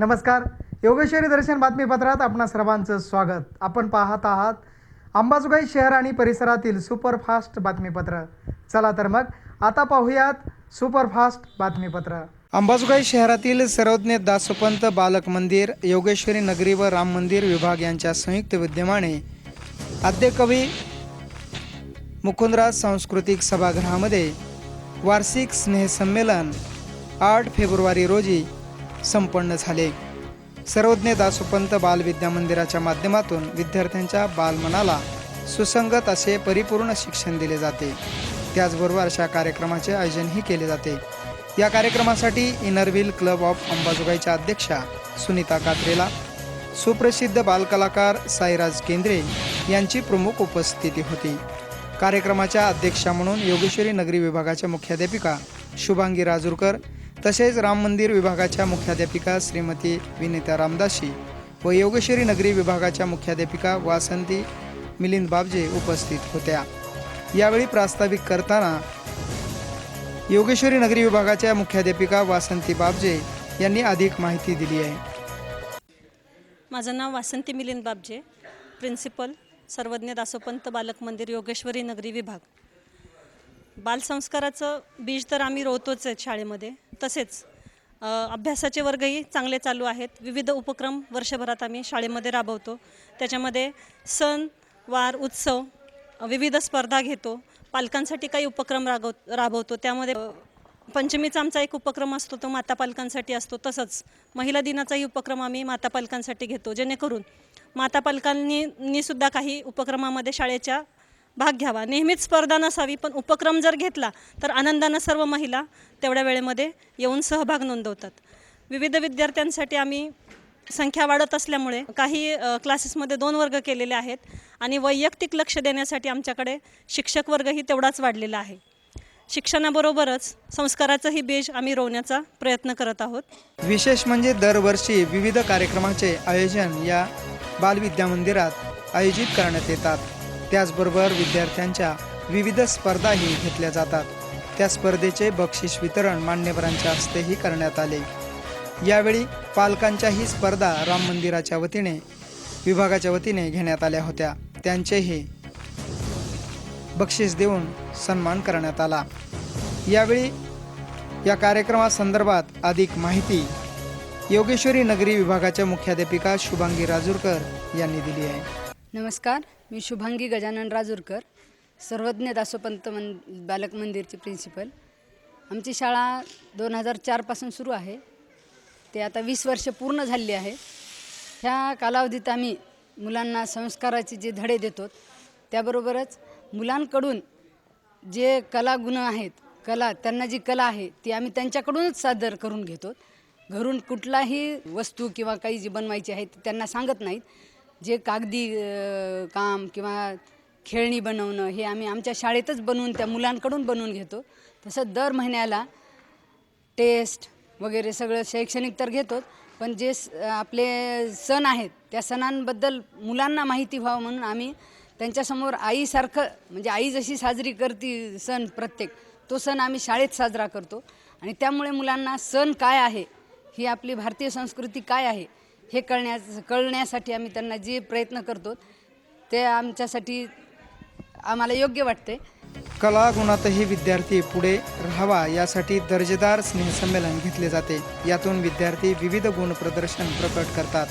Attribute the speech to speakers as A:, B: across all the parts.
A: नमस्कार. योगेश्वरी दर्शन बातमीपत्रात आपणा सर्वांचं स्वागत. आपण पाहत आहात अंबाजोगाई शहर आणि परिसरातील सुपरफास्ट बातमीपत्र. चला तर मग आता पाहूयात सुपरफास्ट बातमीपत्र. अंबाजोगाई शहरातील सर्वज्ञ दासोपंत बालक मंदिर योगेश्वरी नगरी व राम मंदिर विभाग यांच्या संयुक्त विद्यमाने आद्यकवी मुकुंदराज सांस्कृतिक सभागृहामध्ये वार्षिक स्नेहसंमेलन आठ फेब्रुवारी रोजी संपन्न झाले. सर्वज्ञ दासोपंत बाल विद्या मंदिराच्या माध्यमातून विद्यार्थ्यांच्या बालमनाला सुसंगत असे परिपूर्ण शिक्षण दिले जाते. त्याचबरोबर अशा कार्यक्रमाचे आयोजनही केले जाते. या कार्यक्रमासाठी इनरव्हील क्लब ऑफ अंबाजोगाईच्या अध्यक्षा सुनीता कात्रेला सुप्रसिद्ध बालकलाकार साईराज केंद्रे यांची प्रमुख उपस्थिती होती. कार्यक्रमाच्या अध्यक्षा म्हणून योगेश्वरी नगरी विभागाच्या मुख्याध्यापिका शुभांगी राजूरकर तसेच राम मंदिर विभागाच्या मुख्याध्यापिका श्रीमती विनिता रामदासी व योगेश्वरी नगरी विभागाच्या मुख्याध्यापिका वासंती मिलिंद बाबजे उपस्थित होत्या. यावेळी प्रास्ताविक करताना योगेश्वरी नगरी विभागाच्या मुख्याध्यापिका वासंती बाबजे यांनी अधिक माहिती दिली आहे.
B: माझं नाव वासंती मिलिंद बाबजे प्रिन्सिपल सर्वज्ञ दासोपंत बालक मंदिर योगेश्वरी नगरी विभाग. बालसंस्काराचं बीज तर आम्ही रोवतोच आहेत शाळेमध्ये. तसेच अभ्यासाचे वर्गही चांगले चालू आहेत. विविध उपक्रम वर्षभरात आम्ही शाळेमध्ये राबवतो. त्याच्यामध्ये सण वार उत्सव विविध स्पर्धा घेतो. पालकांसाठी काही उपक्रम रागव राबवतो. त्यामध्ये पंचमीचा आमचा एक उपक्रम असतो तो माता पालकांसाठी असतो. तसंच महिला दिनाचाही उपक्रम आम्ही माता पालकांसाठी घेतो. जेणेकरून माता पालकांनी सुद्धा काही उपक्रमामध्ये शाळेच्या भाग घ्यावा. नेहमीच स्पर्धा नसावी पण उपक्रम जर घेतला तर आनंदानं सर्व महिला तेवढ्या वेळेमध्ये येऊन सहभाग नोंदवतात. विविध विद्यार्थ्यांसाठी आम्ही संख्या वाढत असल्यामुळे काही क्लासेसमध्ये दोन वर्ग केलेले आहेत आणि वैयक्तिक लक्ष देण्यासाठी आमच्याकडे शिक्षक वर्गही तेवढाच वाढलेला आहे. शिक्षणाबरोबरच संस्काराचंही बेज आम्ही रोवण्याचा प्रयत्न करत आहोत.
A: विशेष म्हणजे दरवर्षी विविध कार्यक्रमाचे आयोजन या बालविद्या मंदिरात आयोजित करण्यात येतात. त्याचबरोबर विद्यार्थ्यांच्या विविध स्पर्धाही घेतल्या जातात. त्या स्पर्धेचे बक्षीस वितरण मान्यवरांच्या हस्तेही करण्यात आले. यावेळी पालकांच्याही स्पर्धा राम मंदिराच्या वतीने विभागाच्या वतीने घेण्यात आल्या होत्या. त्यांचेही बक्षीस देऊन सन्मान करण्यात आला. यावेळी या कार्यक्रमासंदर्भात अधिक माहिती योगेश्वरी नगरी विभागाच्या मुख्याध्यापिका शुभांगी राजूरकर यांनी दिली आहे.
C: नमस्कार मी शुभांगी गजानन राजूरकर सर्वज्ञ दासोपंत मन बालक मंदिरची प्रिन्सिपल आमची शाळा दोन हजार चारपासून सुरू आहे. ते आता वीस वर्ष पूर्ण झाली आहे. ह्या कालावधीत आम्ही मुलांना संस्काराचे जे धडे देतो त्याबरोबरच मुलांकडून जे कलागुण आहेत कला त्यांना जी कला आहे ती आम्ही त्यांच्याकडूनच सादर करून घेतो. घरून कुठलाही वस्तू किंवा काही जी बनवायची आहे ती त्यांना सांगत नाहीत. जे कागदी काम किंवा खेळणी बनवणं हे आम्ही आमच्या शाळेतच बनवून त्या मुलांकडून बनवून घेतो. तसं दर महिन्याला टेस्ट वगैरे सगळं शैक्षणिक तर घेतोच पण जे स- आपले सण आहेत त्या सणांबद्दल मुलांना माहिती व्हावं म्हणून आम्ही त्यांच्यासमोर आईसारखं म्हणजे आई जशी साजरी करते सण प्रत्येक तो सण आम्ही शाळेत साजरा करतो. आणि त्यामुळे मुलांना सण काय आहे ही आपली भारतीय संस्कृती काय आहे हे कळण्यास कळण्यासाठी आम्ही त्यांना जे प्रयत्न करतो ते आमच्यासाठी आम्हाला योग्य वाटते
A: कला गुणातही विद्यार्थी पुढे राहावा यासाठी दर्जेदार स्नेहसंमेलन घेतले जाते. यातून विद्यार्थी विविध गुण प्रदर्शन प्रकट करतात.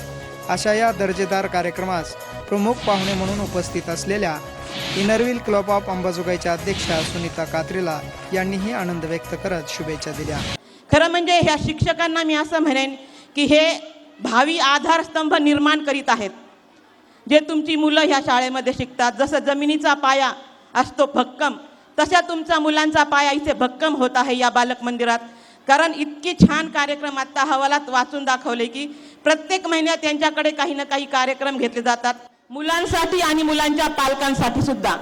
A: अशा या दर्जेदार कार्यक्रमास प्रमुख पाहुणे म्हणून उपस्थित असलेल्या इनरव्हिल क्लब ऑफ अंबाजोगाईच्या अध्यक्षा सुनीता कात्रेला यांनीही आनंद व्यक्त करत शुभेच्छा दिल्या.
D: खरं म्हणजे ह्या शिक्षकांना मी असं म्हणेन की हे भावी आधारस्तंभ निर्माण करीत आहेत. जे तुमची मुलं ह्या शाळेमध्ये शिकतात जसं जमिनीचा पाया असतो भक्कम तशा तुमचा मुलांचा पाया इथे भक्कम होत आहे या बालक मंदिरात. कारण इतके छान कार्यक्रम आत्ता हवालात वाचून दाखवले की प्रत्येक महिन्यात त्यांच्याकडे काही ना काही कार्यक्रम घेतले जातात. मुलांसाठी आणि मुलांच्या पालकांसाठी सुद्धा.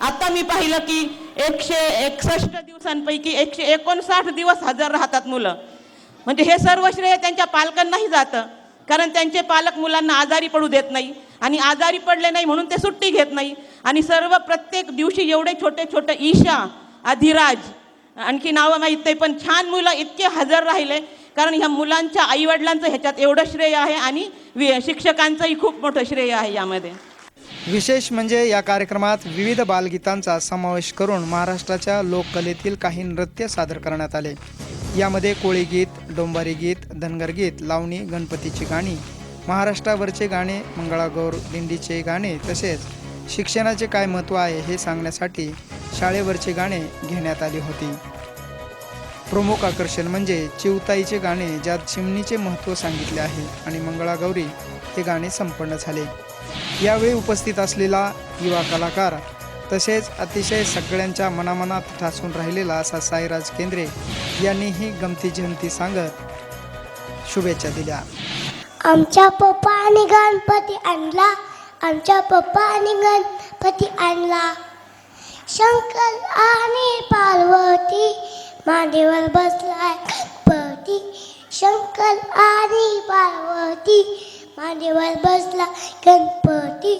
D: आता मी पाहिलं की एकशे एकसष्ट दिवसांपैकी एकशे एकोणसाठ दिवस हजर राहतात मुलं. म्हणजे हे सर्व श्रेय त्यांच्या पालकांनाही जातं. कारण त्यांचे पालक मुलांना आजारी पडू देत नाही आणि आजारी पडले नाही म्हणून ते सुट्टी घेत नाही. आणि सर्व प्रत्येक दिवशी एवढे छोटे छोटे ईशा अधिराज आणखी नावं माहीत नाही पण छान मुलं इतके हजर राहिले. कारण ह्या मुलांच्या आईवडिलांचं ह्याच्यात एवढं श्रेय आहे आणि वि- शिक्षकांचंही खूप मोठं श्रेय आहे यामध्ये.
A: विशेष म्हणजे या कार्यक्रमात विविध बालगीतांचा समावेश करून महाराष्ट्राच्या लोककलेतील काही नृत्य सादर करण्यात आले. यामध्ये कोळी गीत डोंबारी गीत धनगर गीत लावणी गणपतीची गाणी महाराष्ट्रावरचे गाणे मंगळागौर दिंडीचे गाणे तसेच शिक्षणाचे काय महत्त्व आहे हे सांगण्यासाठी शाळेवरचे गाणे घेण्यात आली होती. प्रमुख आकर्षण म्हणजे चिवताईचे गाणे ज्यात चिमणीचे महत्त्व सांगितले आहे आणि मंगळागौरी हे गाणे संपन्न झाले. यावेळी उपस्थित असलेला युवा कलाकार तसेच अतिशय सगळ्यांच्या मनामनात ठासून राहिलेला असा साईराज केंद्रे यांनीही गमती जमती सांगत शुभेच्छा दिल्या.
E: आमच्या पप्पाने गणपती आणला. आमच्या पप्पाने गणपती आणला. शंकर आणि पार्वती मांडीवर बसलाय. गणपती शंकर आणि पार्वती मांडीवर बसला गणपती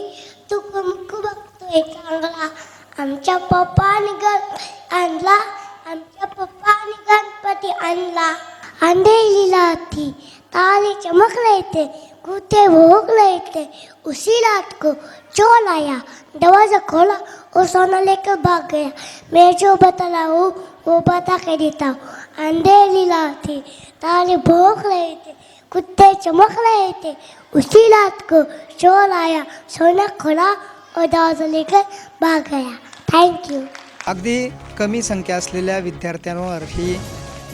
E: तू कुमकुम बघतोय चांगला. आमच्या पप्पाने गणपती आणला. आमच्या पप्पाने गणपती आणला. अंधेरी ती ताली चमक लेते कुत्ते भोग लेते उसी रात को चोर आया दरवाजा खोला. और सोना लेकर भाग गया. मैं जो बतलाऊँ वो बता के देता हूँ अंधेरी थी ताली भोग लेते कुत्ते चमक रहे थे उसी रात को चोर आया सोना खोला. लेकर भाग गया
A: अगदी कमी संख्या असलेल्या विद्यार्थ्यांवर ही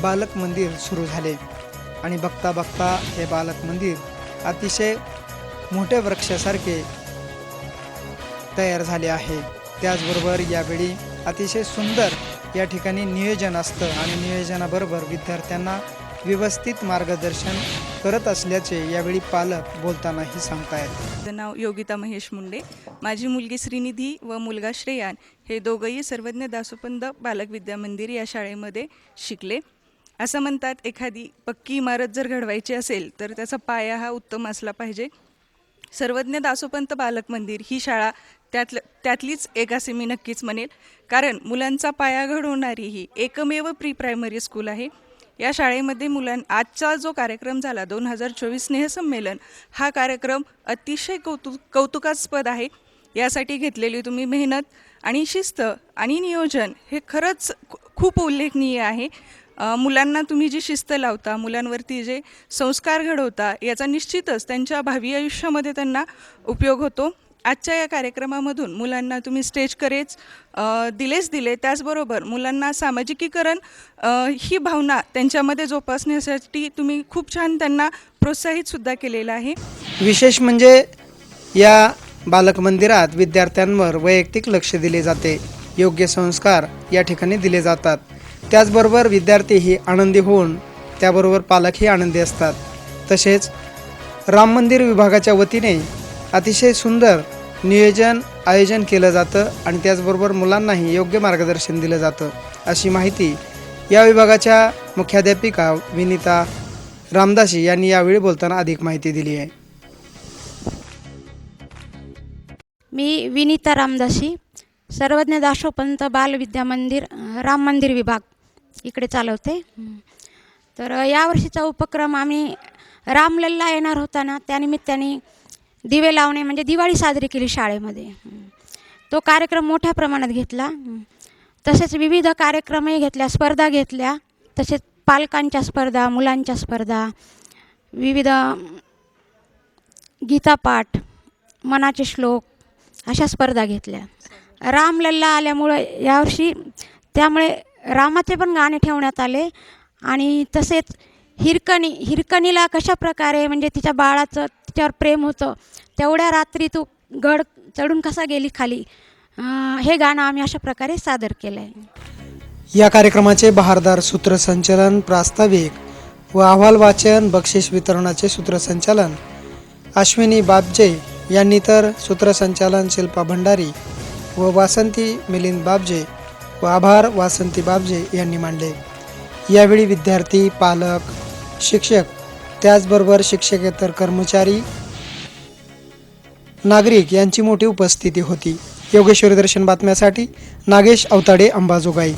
A: बालक मंदिर सुरू झाले. आणि बघता बघता हे बालक मंदिर अतिशय मोठ्या वृक्षासारखे तयार झाले आहे. त्याचबरोबर यावेळी अतिशय सुंदर या ठिकाणी नियोजन असतं. आणि नियोजनाबरोबर विद्यार्थ्यांना व्यवस्थित मार्गदर्शन करत असल्याचे यावेळी पालक बोलतानाही सांगतायत.
F: माझं नाव योगिता महेश मुंडे. माझी मुलगी श्रीनिधी व मुलगा श्रेयान हे दोघंही सर्वज्ञ दासोपंत बालक विद्या मंदिर या शाळेमध्ये शिकले. असं म्हणतात एखादी पक्की इमारत जर घडवायची असेल तर त्याचा पाया हा उत्तम असला पाहिजे. सर्वज्ञ दासोपंत बालक मंदिर ही शाळा त्यातलं त्यातलीच एक असे मी नक्कीच म्हणेल. कारण मुलांचा पाया घडवणारी ही एकमेव प्री प्रायमरी स्कूल आहे. या शाळेमध्ये मुलां आजचा जो कार्यक्रम झाला दोन हजार चोवीस स्नेहसंमेलन हा कार्यक्रम अतिशय कौतु कौतुकास्पद आहे. यासाठी घेतलेली तुम्ही मेहनत आणि शिस्त आणि नियोजन हे खरंच खूप उल्लेखनीय आहे. मुलांना तुम्ही जी शिस्त लावता मुलांवरती जे संस्कार घडवता याचा निश्चितच त्यांच्या भावी आयुष्यामध्ये त्यांना उपयोग होतो. आजच्या या कार्यक्रमामधून मुलांना तुम्ही स्टेज करेच दिलेच दिले. त्याचबरोबर मुलांना सामाजिकीकरण ही भावना त्यांच्यामध्ये जोपासण्यासाठी तुम्ही खूप छान त्यांना प्रोत्साहितसुद्धा केलेलं आहे.
A: विशेष म्हणजे या बालक मंदिरात विद्यार्थ्यांवर वैयक्तिक लक्ष दिले जाते. योग्य संस्कार या ठिकाणी दिले जातात. त्याचबरोबर विद्यार्थीही आनंदी होऊन त्याबरोबर पालकही आनंदी असतात. तसेच राम मंदिर विभागाच्या वतीने अतिशय सुंदर नियोजन आयोजन केलं जातं आणि त्याचबरोबर मुलांनाही योग्य मार्गदर्शन दिलं जातं अशी माहिती या विभागाच्या मुख्याध्यापिका विनिता रामदासी यांनी यावेळी बोलताना अधिक माहिती दिली आहे.
G: मी विनीता रामदासी सर्वज्ञ दासोपंत बालविद्या मंदिर राम मंदिर विभाग इकडे चालवते. तर यावर्षीचा उपक्रम आम्ही रामलल्ला येणार होता ना त्यानिमित्ताने दिवे लावणे म्हणजे दिवाळी साजरी केली शाळेमध्ये. तो कार्यक्रम मोठ्या प्रमाणात घेतला. तसेच विविध कार्यक्रमही घेतल्या स्पर्धा घेतल्या. तसेच पालकांच्या स्पर्धा मुलांच्या स्पर्धा विविध गीतापाठ मनाचे श्लोक अशा स्पर्धा घेतल्या. रामलल्ला आल्यामुळं यावर्षी त्यामुळे रामाचे पण गाणे ठेवण्यात आले आणि तसेच हिरकणी हिरकणीला कशा प्रकारे म्हणजे तिच्या बाळाचं तिच्यावर प्रेम होतं. तेवढ्या रात्री तू गड चढून कसा गेली खाली? हे गाणं आम्ही अशा प्रकारे सादर केलं आहे
A: या कार्यक्रमाचे बहारदार सूत्रसंचलन प्रास्ताविक व अहवाल वाचन बक्षीस वितरणाचे सूत्रसंचालन अश्विनी बाबजे यांनी तर सूत्रसंचालन शिल्पा भंडारी व वासंती मिलिंद बाबजे व आभार वासंती बाबजे यांनी मांडले. यावेळी विद्यार्थी पालक शिक्षक त्याचबरोबर शिक्षकेतर कर्मचारी नागरिक यांची मोठी उपस्थिती होती. योगेश्वरी दर्शन बातम्यासाठी नागेश अवताडे अंबाजोगाई.